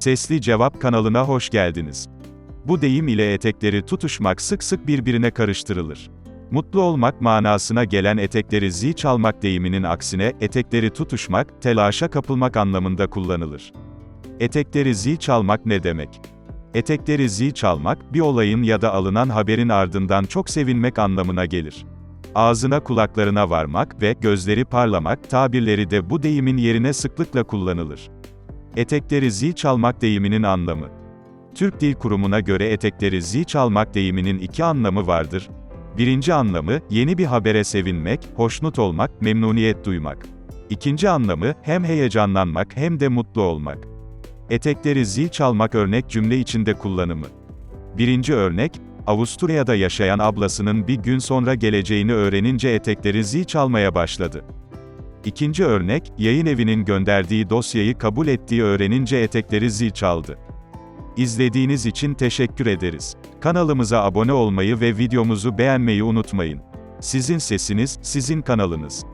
Sesli Cevap kanalına hoş geldiniz. Bu deyim ile etekleri tutuşmak sık sık birbirine karıştırılır. Mutlu olmak manasına gelen etekleri zil çalmak deyiminin aksine, etekleri tutuşmak, telaşa kapılmak anlamında kullanılır. Etekleri zil çalmak ne demek? Etekleri zil çalmak, bir olayın ya da alınan haberin ardından çok sevinmek anlamına gelir. Ağzına kulaklarına varmak ve gözleri parlamak tabirleri de bu deyimin yerine sıklıkla kullanılır. Etekleri zil çalmak deyiminin anlamı. Türk Dil Kurumu'na göre etekleri zil çalmak deyiminin iki anlamı vardır. Birinci anlamı, yeni bir habere sevinmek, hoşnut olmak, memnuniyet duymak. İkinci anlamı, hem heyecanlanmak hem de mutlu olmak. Etekleri zil çalmak örnek cümle içinde kullanımı. Birinci örnek, Avusturya'da yaşayan ablasının bir gün sonra geleceğini öğrenince etekleri zil çalmaya başladı. İkinci örnek, yayın evinin gönderdiği dosyayı kabul ettiği öğrenince etekleri zil çaldı. İzlediğiniz için teşekkür ederiz. Kanalımıza abone olmayı ve videomuzu beğenmeyi unutmayın. Sizin sesiniz, sizin kanalınız.